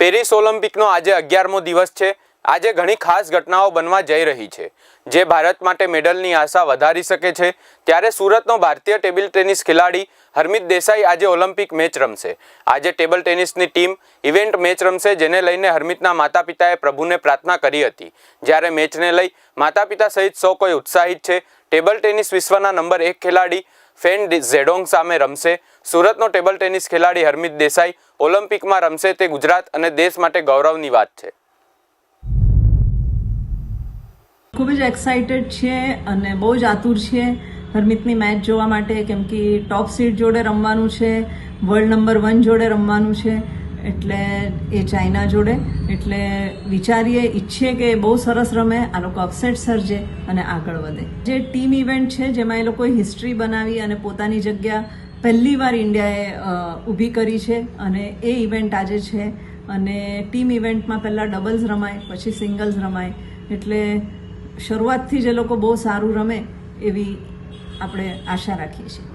Paris ઓલિમ્પિકનો આજે અગિયારમો દિવસ છે. આજે ઘણી ખાસ ઘટનાઓ બનવા જઈ રહી છે. જે ભારત માટે મેડલની આશા વધારી શકે છે. ત્યારે સુરતનો ભારતીય ટેબલ ટેનિસ ખેલાડી હરમિત દેસાઈ આજે ઓલિમ્પિક મેચ રમશે. આજે ટેબલ ટેનિસની ટીમ ઇવેન્ટ મેચ રમશે, જેને લઈને હરમિતના માતા પિતાએ પ્રભુને પ્રાર્થના કરી હતી. જ્યારે મેચને લઈ માતા પિતા સહિત સૌ કોઈ ઉત્સાહિત છે. ટેબલ ટેનિસ વિશ્વના નંબર એક ખેલાડી ફેન ઝેડોંગ સામે રમશે. સુરતનો ટેબલ ટેનિસ ખેલાડી હરમિત દેસાઈ ઓલિમ્પિકમાં રમશે તે ગુજરાત અને દેશ માટે ગૌરવની વાત છે. ખૂબ જ એક્સાઇટેડ છીએ અને બહુ જ આતુર છીએ હરમિતની મેચ જોવા માટે, કેમ કે ટોપ સીડ જોડે રમવાનું છે વર્લ્ડ નંબર વન જોડે રમવાનું છે. એટલે એ ચાઇના જોડે. એટલે વિચારીએ, ઈચ્છીએ કે બહુ સરસ રમે, આ લોકો અપસેટ સર્જે અને આગળ વધે. જે ટીમ ઇવેન્ટ છે, જેમાં એ લોકોએ હિસ્ટ્રી બનાવી અને પોતાની જગ્યા પહેલીવાર ઇન્ડિયાએ ઊભી કરી છે અને એ ઇવેન્ટ આજે છે. અને ટીમ ઇવેન્ટમાં પહેલાં ડબલ્સ રમાય, પછી સિંગલ્સ રમાય. એટલે શરૂઆતથી જ એ લોકો બહુ સારું રમે એવી આપણે આશા રાખીએ છીએ.